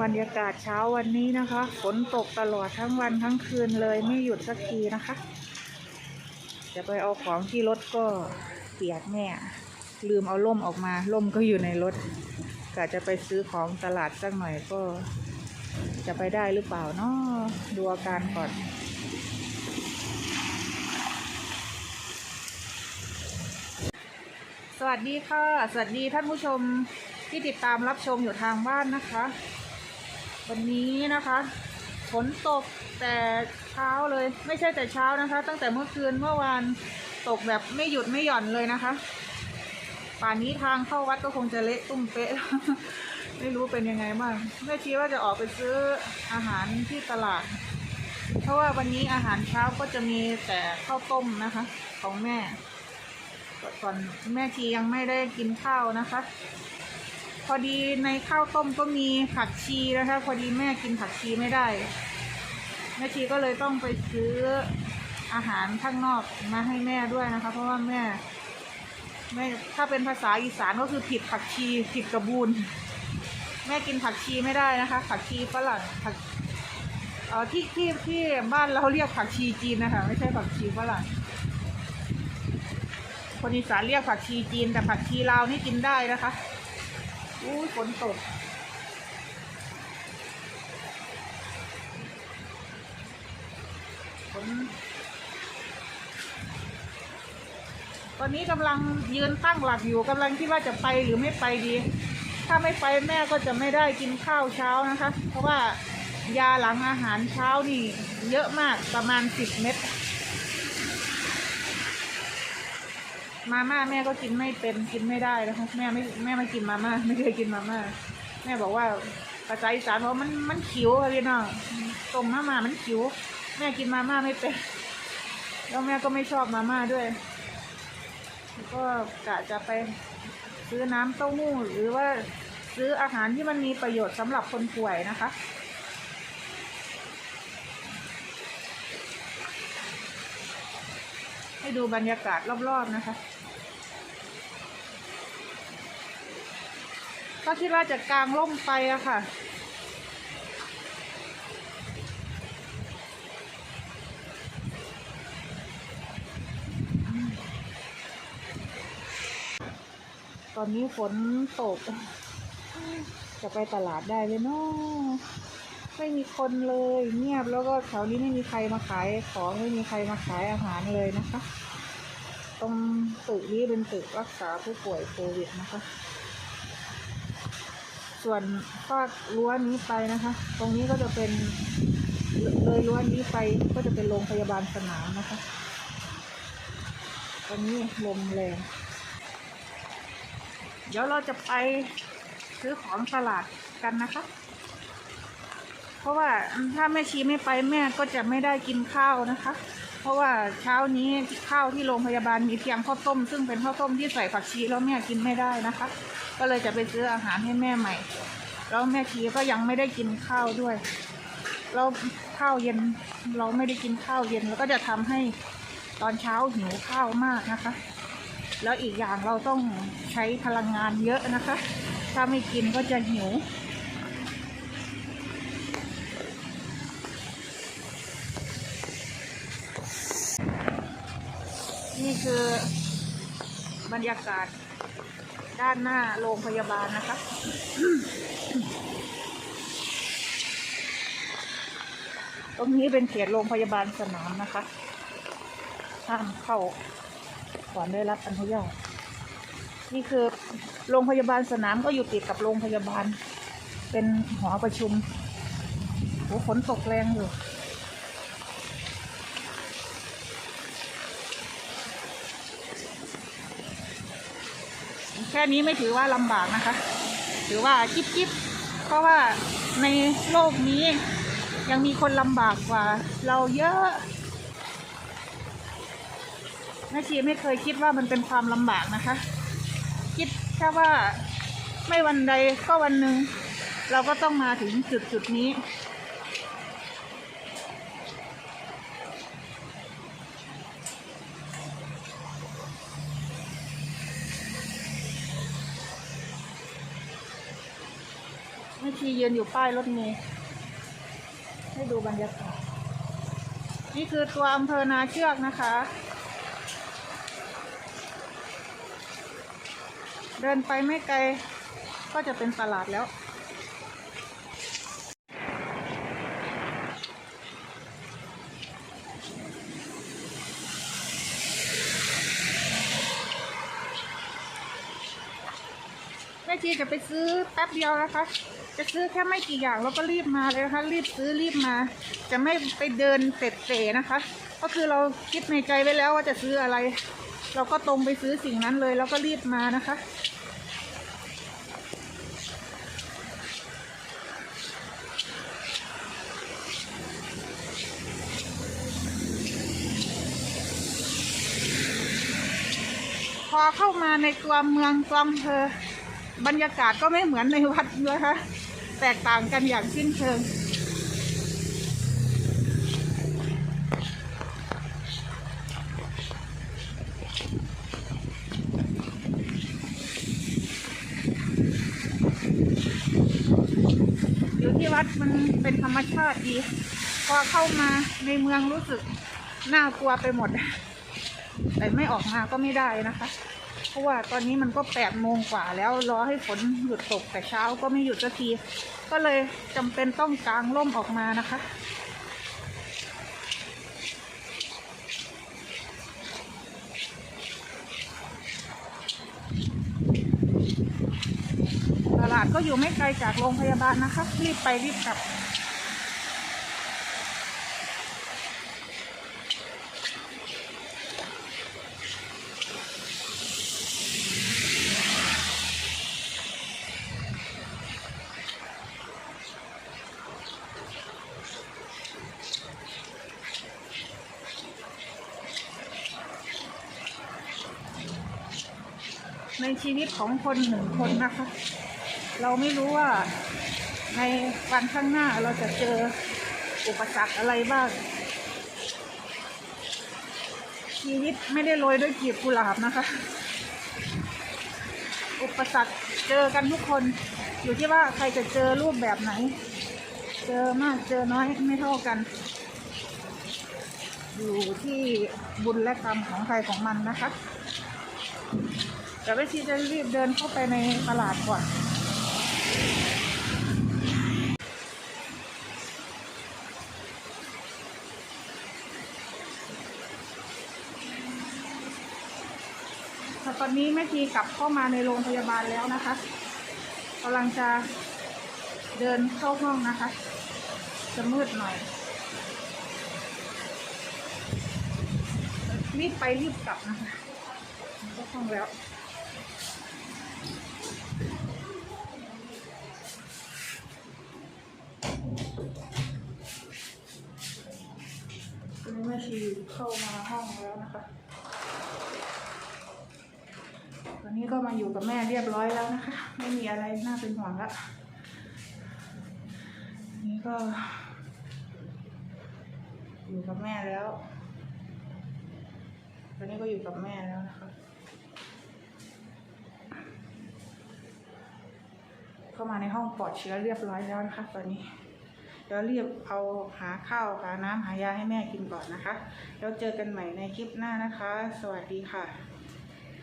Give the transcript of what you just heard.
บรรยากาศเช้าวันนี้นะคะ ฝนตกตลอดทั้งวันทั้งคืนเลยไม่หยุดสักทีนะคะ จะไปเอาของที่รถก็เปียกแน่ลืมเอาล่มออกมาล่มก็อยู่ในรถกะจะไปซื้อของตลาดสักหน่อยก็ จะไปได้หรือเปล่าเนาะดูอาการก่อนสวัสดีค่ะ สวัสดีท่านผู้ชมที่ติดตามรับชมอยู่ทางบ้านนะคะ วันนี้นะคะฝนตกแต่เช้าเลยไม่ใช่แต่เช้านะคะ ตั้งแต่เมื่อคืนเมื่อวานตกแบบไม่หยุดไม่หย่อนเลยนะคะ ป่านนี้ทางเข้าวัดก็คงจะเละตุ้มเป๊ะ ไม่รู้เป็นยังไงบ้างแม่ชี้ว่าจะออกไปซื้ออาหารที่ตลาด เพราะว่าวันนี้อาหารเช้าก็จะมีแต่ข้าวต้มนะคะ ของแม่ก่อนแม่ชียังไม่ได้กินข้าวนะคะ พอดีในข้าวต้มก็มีผักชีนะคะ พอดีแม่กินผักชีไม่ได้ แม่ชีก็เลยต้องไปซื้ออาหารข้างนอกมาให้แม่ด้วยนะคะ เพราะว่าแม่แม่ถ้าเป็นภาษาอีสานก็คือผิดผักชีผิดกระบูนแม่กินผักชีไม่ได้นะคะ ผักชีฝรั่งผักเอ่อที่ที่ที่บ้านเราเรียกผักชีจีนนะคะ ไม่ใช่ผักชีฝรั่งคนอีสานเรียกผักชีจีนแต่ผักชีลาวนี่กินได้นะคะ อู้ยฝนตก ฝน ตอนนี้กำลังยืนตั้งหลักอยู่กำลังคิดว่าจะไปหรือไม่ไปดี ถ้าไม่ไปแม่ก็จะไม่ได้กินข้าวเช้านะคะ เพราะว่ายาหลังอาหารเช้านี่ เยอะมากประมาณสิบเม็ด มาม่าแม่ก็กินไม่เป็นกินไม่ได้นะคะแม่ไม่แม่ไม่กินมาม่าไม่เคยกินมาม่าแม่บอกว่าภาษาอีสานว่ามันมันขิวค่ะพี่น้องต้มมาม่ามันขิว แม่กินมาม่าไม่เป็นแล้วแม่ก็ไม่ชอบมาม่าด้วยก็กะจะไปซื้อน้ำเต้าหู้หรือว่าซื้ออาหารที่มันมีประโยชน์สำหรับคนป่วยนะคะให้ดูบรรยากาศรอบๆนะคะ ก็คิดว่าจะกลางร่มไปอะค่ะ ตอนนี้ฝนตก จะไปตลาดได้เลยเนาะไม่มีคนเลยเงียบแล้วก็แถวนี้ไม่มีใครมาขายของไม่มีใครมาขายอาหารเลยนะคะ ตรงตึกนี้เป็นตึกรักษาผู้ป่วยโควิดนะคะ ส่วนฝากรั้วนี้ไปนะคะ ตรงนี้ก็จะเป็นเลยรั้วนี้ไปก็จะเป็นโรงพยาบาลสนามนะคะ ตอนนี้ลมแรงเดี๋ยวเราจะไปซื้อของตลาดกันนะคะ เพราะว่าถ้าแม่ชีไม่ไปแม่ก็จะไม่ได้กินข้าวนะคะ เพราะว่าเช้านี้ข้าวที่โรงพยาบาลมีเพียงข้าวต้ม ซึ่งเป็นข้าวต้มที่ใส่ผักชีแล้วแม่กินไม่ได้นะคะ ก็เลยจะไปซื้ออาหารให้แม่ใหม่ แล้วแม่ชีก็ยังไม่ได้กินข้าวด้วยแล้วข้าวเย็นเราไม่ได้กินข้าวเย็นแล้วก็จะทำให้ตอนเช้าหิวข้าวมากนะคะ แล้วอีกอย่างเราต้องใช้พลังงานเยอะนะคะ ถ้าไม่กินก็จะหิว คือบรรยากาศด้านหน้าโรงพยาบาลนะคะ ตรงนี้เป็นเขตโรงพยาบาลสนามนะคะห้ามเข้าก่อนได้รับอนุญาตนี่คือโรงพยาบาลสนามก็อยู่ติดกับโรงพยาบาล เป็นหอประชุมโหฝนตกแรงอยู่ แค่นี้ไม่ถือว่าลำบากนะคะ ถือว่าจิ๊บจิ๊บเพราะว่าในโลกนี้ยังมีคนลำบากกว่า เราเยอะแม่ชีไม่เคยคิดว่ามันเป็นความลำบากนะคะ คิดแค่ว่าไม่วันใดก็วันหนึ่งเราก็ต้องมาถึงจุดจุดนี้ แม่ยืนอยู่ป้ายรถเมล์ให้ดูบรรยากาศนี่คือตัวอำเภอนาเชือกนะคะ เดินไปไม่ไกลก็จะเป็นตลาดแล้วแม่ชีจะไปซื้อแป๊บเดียวนะคะ จะซื้อแค่ไม่กี่อย่างแล้วก็รีบมาเลยนะคะ รีบซื้อรีบมา จะไม่ไปเดินเตะเตะนะคะ ก็คือเราคิดในใจไว้แล้วว่าจะซื้ออะไร เราก็ตรงไปซื้อสิ่งนั้นเลยแล้วก็รีบมานะคะพอเข้ามาในตัวเมืองตัวอำเภอบรรยากาศก็ไม่เหมือนในวัดนะคะ แตกต่างกันอย่างสิ้นเชิง อยู่ที่วัดมันเป็นธรรมชาติดี พอเข้ามาในเมืองรู้สึกน่ากลัวไปหมด แต่ไม่ออกมาก็ไม่ได้นะคะ เพราะว่าตอนนี้มันก็แปดโมงกว่าแล้วรอให้ฝนหยุดตกแต่เช้าก็ไม่หยุดสักที ก็เลยจำเป็นต้องกางร่มออกมานะคะตลาดก็อยู่ไม่ไกลจากโรงพยาบาลนะคะ รีบไปรีบกลับ ในชีวิตของคนหนึ่งคนนะคะ เราไม่รู้ว่าในวันข้างหน้าเราจะเจออุปสรรคอะไรบ้าง ชีวิตไม่ได้โรยด้วยกีบกุหลาบนะคะ อุปสรรคเจอกันทุกคน อยู่ที่ว่าใครจะเจอรูปแบบไหน เจอมากเจอน้อยไม่เท่ากัน อยู่ที่บุญและกรรมของใครของมันนะคะ เดี๋ยวแม่ชีจะรีบเดินเข้าไปในตลาดก่อนแต่ตอนนี้แม่ชีกลับเข้ามาในโรงพยาบาลแล้วนะคะกำลังจะเดินเข้าห้องนะคะ จะมืดหน่อย รีบไปรีบกลับนะคะเข้าห้องแล้ว ม่ชีเข้ามาห้องแล้วนะคะ ตอนนี้ก็มาอยู่กับแม่เรียบร้อยแล้วนะคะ ไม่มีอะไรน่าเป็นห่วงละนนี้ก็ อยู่กับแม่แล้ว ตอนนี้ก็อยู่กับแม่แล้วนะคะเข้ามาในห้องปลอดเชื้อเรียบร้อยแล้วนะคะ ตอนนี้ เดี๋ยวรีบเอาหาข้าวหาน้ำหายาให้แม่กินก่อนนะคะ แล้วเจอกันใหม่ในคลิปหน้านะคะ สวัสดีค่ะ